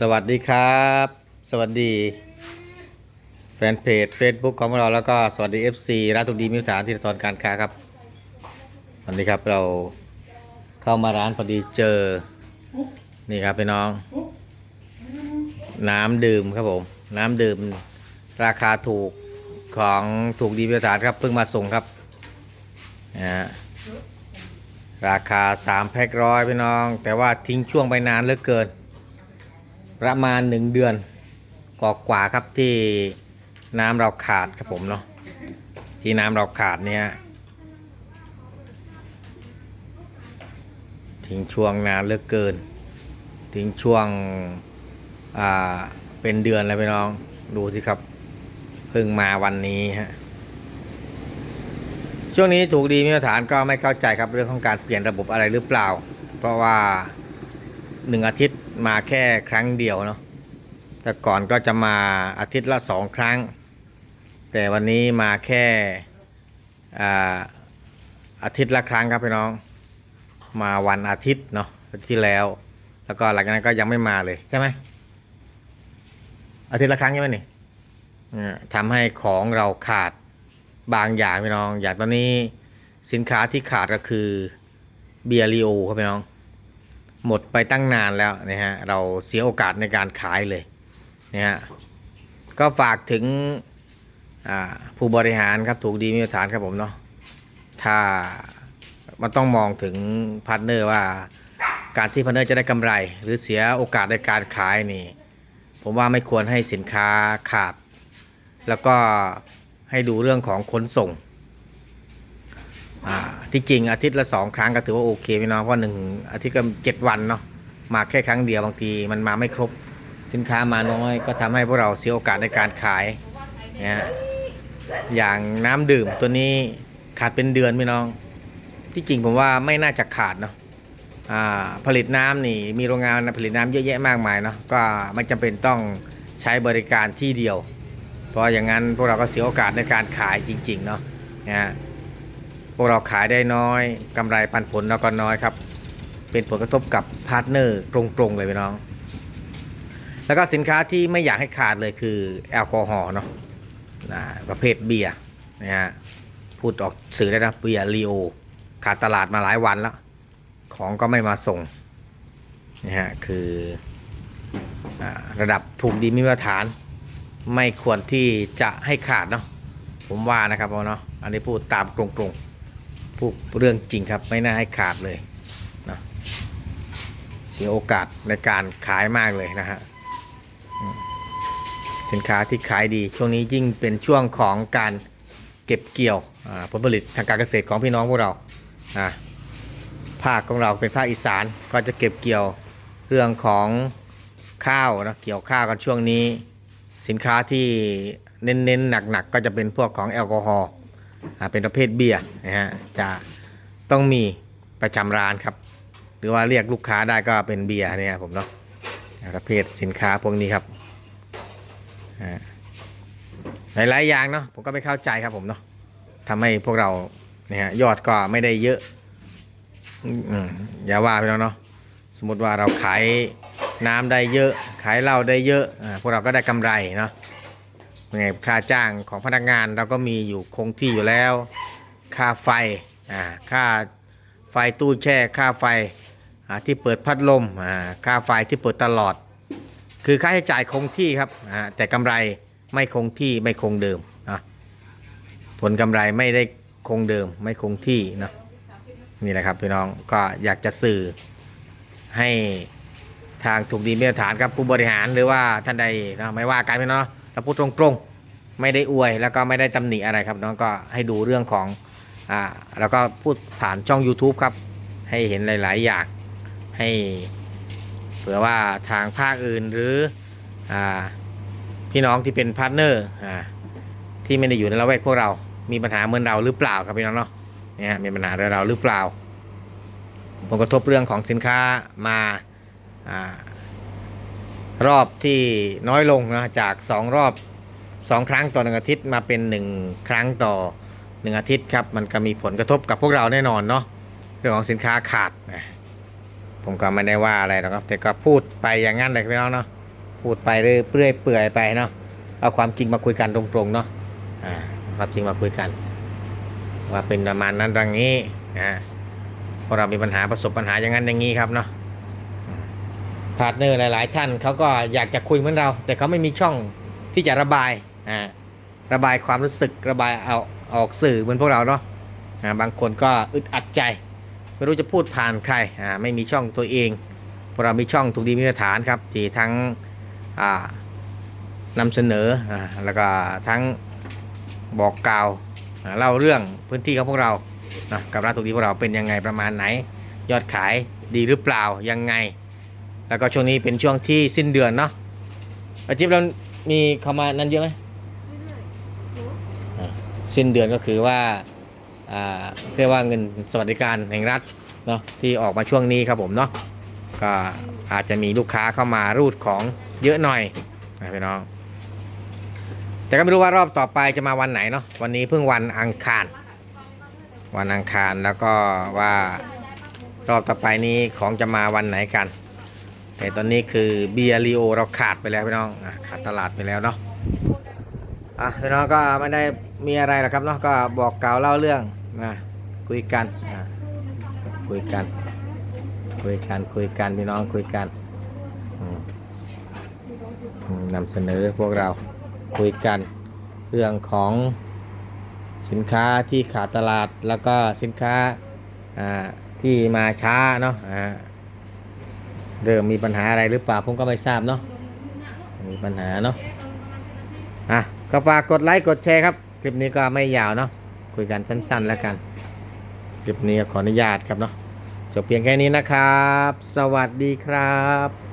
สวัสดีครับ สวัสดี แฟนเพจ Facebook ของเราแล้วก็สวัสดี FC ร้านตุกดีมิวฐานที่ตอนการค้าครับ วันนี้ครับเราเข้ามาร้านพอดีเจอ นี่ครับพี่น้อง น้ำดื่มครับผม น้ำดื่มราคาถูกของถูกดีมิวฐานครับเพิ่งมาส่งครับนะฮะราคา 3 แพ็คร้อยพี่น้อง แต่ว่าทิ้งช่วงไปนานเหลือเกิน ประมาณหนึ่งเดือนกกว่าครับที่น้ำเราขาดครับผมเนาะที่น้ำเราขาดเนี่ยทิ้งช่วงนานเหลือเกิน ทิ้งช่วงอ่าเป็นเดือนแล้วพี่น้องดูสิครับเพิ่งมาวันนี้ฮะช่วงนี้ถูกดีมาตรฐานก็ไม่เข้าใจครับเรื่องของการเปลี่ยนระบบอะไรหรือเปล่า เพราะว่าหนึ่งอาทิตย์ มาแค่ครั้งเดียวเนาะแต่ก่อนก็จะมาอาทิตย์ละสองครั้ง แต่วันนี้มาแค่อาอาทิตย์ละครั้งครับพี่น้อง มาวันอาทิตย์เนาะที่แล้ว แล้วก็หลังจากนั้นก็ยังไม่มาเลยใช่ไหมอาทิตย์ละครั้งใช่ไหมนี่ทำให้ของเราขาดบางอย่างพี่น้อง อย่างตอนนี้สินค้าที่ขาดก็คือเบียร์ลีโอครับพี่น้อง หมดไปตั้งนานแล้วนะฮะเราเสียโอกาสในการขายเลยนะฮะก็ฝากถึงผู้บริหารครับถูกดีมีฐานครับผมเนาะถ้ามันต้องมองถึงพาร์ทเนอร์ว่าการที่พาร์ทเนอร์จะได้กำไร หรือเสียโอกาสในการขายนี่ ผมว่าไม่ควรให้สินค้าขาด แล้วก็ให้ดูเรื่องของขนส่งอ่า ที่จริงอาทิตย์ละสองครั้งก็ถือว่าโอเคพี่น้องเพราะหนึ่งอาทิตย์ก็เจ็ดวันเนาะมาแค่ครั้งเดียวบางทีมันมาไม่ครบสินค้ามาน้อย ก็ทำให้พวกเราเสียโอกาสในการขายนะฮะอย่างน้ำดื่มตัวนี้ขาดเป็นเดือนพี่น้อง ที่จริงผมว่าไม่น่าจะขาดเนาะอ่าผลิตน้ำนี่มีโรงงานผลิตน้ำเยอะแยะมากมายเนาะก็ไม่จำเป็นต้องใช้บริการที่เดียว เพราะอย่างนั้นพวกเราก็เสียโอกาสในการขายจริงๆเนาะนะ พวกเราขายได้น้อยกำไรปันผลเราก็น้อยครับ เป็นผลกระทบกับพาร์ทเนอร์ตรงๆเลยพี่น้อง แล้วก็สินค้าที่ไม่อยากให้ขาดเลยคือแอลกอฮอล์เนาะนะประเภทเบียร์นะฮะพูดออกสื่อได้นะเบียร์ลีโอขาดตลาดมาหลายวันแล้ว ของก็ไม่มาส่งนะฮะคืออระดับถูกดีมีมาตรฐาน ไม่ควรที่จะให้ขาดเนาะผมว่านะครับเนาะอันนี้พูดตามตรงๆ พูดเรื่องจริงครับไม่น่าให้ขาดเลยนะเสียโอกาสในการขายมากเลยนะฮะสินค้าที่ขายดีช่วงนี้ยิ่งเป็นช่วงของการเก็บเกี่ยวผลผลิตทางการเกษตรของพี่น้องพวกเราอ่าภาคของเราเป็นภาคอีสานก็จะเก็บเกี่ยวเรื่องของข้าวนะเกี่ยวข้าวกันช่วงนี้ สินค้าที่เน้นๆหนักๆก็จะเป็นพวกของแอลกอฮอล์ เป็นประเภทเบียร์นะฮะจะต้องมีประจำร้านครับ หรือว่าเรียกลูกค้าได้ก็เป็นเบียร์เนี่ยผมเนาะประเภทสินค้าพวกนี้ครับหลายๆอย่างเนาะผมก็ไม่เข้าใจครับผมเนาะทำให้พวกเราเนี่ยยอดก็ไม่ได้เยอะอย่าว่าไปแล้วเนาะสมมติว่าเราขายน้ำได้เยอะ ขายเหล้าได้เยอะพวกเราก็ได้กำไรเนาะ ยังไงค่าจ้างของพนักงานเราก็มีอยู่คงที่อยู่แล้ว ค่าไฟอ่าค่าไฟตู้แช่ค่าไฟอ่าที่เปิดพัดลมอ่าค่าไฟที่เปิดตลอด คือค่าใช้จ่ายคงที่ครับอ่าแต่กำไรไม่คงที่ไม่คงเดิมนะผลกำไรไม่ได้คงเดิมไม่คงที่นะนี่แหละครับพี่น้องก็อยากจะสื่อให้ทางถูกดีมาตรฐานครับผู้บริหารหรือว่าท่านใดนะไม่ว่ากันพี่น้อง เราพูดตรงๆไม่ได้อวยแล้วก็ไม่ได้ตำหนิอะไรครับน้องก็ให้ดูเรื่องของอ่าแล้วก็พูดผ่านช่อง YouTube ครับ ให้เห็นหลาย ๆ อย่างให้เผื่อว่าทางภาคอื่นหรืออาพี่น้องที่เป็นพาร์ทเนอร์อ่าที่ไม่ได้อยู่ในละแวกพวกเรา มีปัญหาเหมือนเราหรือเปล่าครับพี่น้องเนาะเนี่ยมีปัญหาเรื่องเราหรือเปล่าผลกระทบเรื่องของสินค้ามาอา รอบที่น้อยลงนะจาก 2 รอบ 2 ครั้งต่อหนึ่งอาทิตย์มาเป็น 1 ครั้งต่อ 1 อาทิตย์ครับ มันก็มีผลกระทบกับพวกเราแน่นอนเนาะเรื่องของสินค้าขาดนะผมก็ไม่ได้ว่าอะไรหรอกครับแต่ก็พูดไปอย่างนั้นเลยพี่น้องเนาะพูดไปเรื่อยเปื่อยไปเนาะเอาความจริงมาคุยกันตรงๆเนาะอ่าความจริงมาคุยกัน ว่าเป็นประมาณนั้นดังนี้นะเพราะเรามีปัญหาประสบปัญหาอย่างนั้นอย่างนี้ครับเนาะาร์ทเนอร์หลาย ๆ ท่านเขาก็อยากจะคุยเหมือนเรา แต่เขาไม่มีช่องที่จะระบายอ่าระบายความรู้สึกระบายเอาออกสื่อเหมือนพวกเราเนาะอ่าบางคนก็อึดอัดใจ ไม่รู้จะพูดผ่านใครอ่าไม่มีช่องตัวเองพวกเรามีช่องถูกดีมีมาตรฐานครับที่ทั้งอ่านำเสนออ่าแล้วก็ทั้งบอกกล่าวเล่าเรื่องพื้นที่ของพวกเรานะกับร้านถูกดีพวกเราเป็นยังไงประมาณไหน ยอดขายดีหรือเปล่ายังไง แล้วก็ช่วงนี้เป็นช่วงที่สิ้นเดือนเนาะอาชีพเรามีเข้ามานั้นเยอะไหมอ่าสิ้นเดือนก็คือว่าอ่าเรียกว่าเงินสวัสดิการแห่งรัฐเนาะที่ออกมาช่วงนี้ครับผมเนาะก็อาจจะมีลูกค้าเข้ามารูดของเยอะหน่อยนะพี่น้อง แต่ก็ไม่รู้ว่ารอบต่อไปจะมาวันไหนเนาะวันนี้เพิ่งวันอังคาร วันอังคารแล้วก็ว่ารอบต่อไปนี้ของจะมาวันไหนกัน แต่ตอนนี้คือเบียร์ลีโอเราขาดไปแล้วพี่น้องขาดตลาดไปแล้วเนาะอะพี่น้องก็ไม่ได้มีอะไรหรอกครับเนาะก็บอกกล่าวเล่าเรื่องนะคุยกันอะคุยกัน คุยกันคุยกันพี่น้องคุยกันนำเสนอพวกเราคุยกันเรื่องของสินค้าที่ขาดตลาดแล้วก็สินค้าที่มาช้าเนาะ เริ่มมีปัญหาอะไรหรือเปล่าผมก็ไม่ทราบเนาะมีปัญหาเนาะอะก็ฝากกดไลค์กดแชร์ครับ คลิปนี้ก็ไม่ยาวเนาะคุยกันสั้นๆแล้วกัน คลิปนี้ขออนุญาตครับเนาะจบเพียงแค่นี้นะครับ สวัสดีครับ